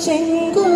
친구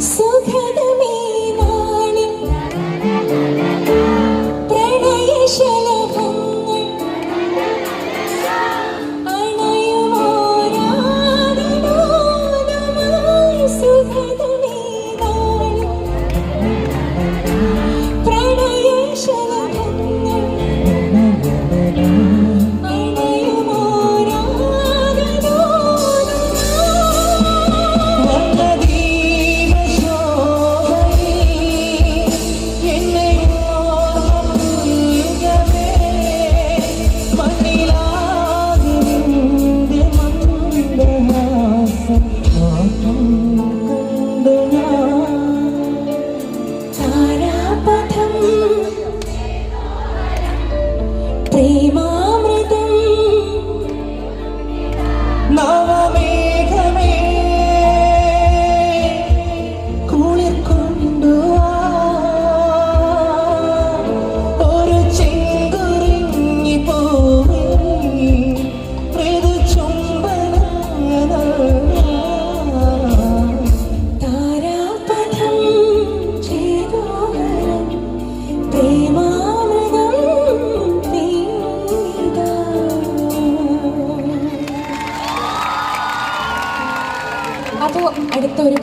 So clear to me. അപ്പോൾ അടുത്തൊരു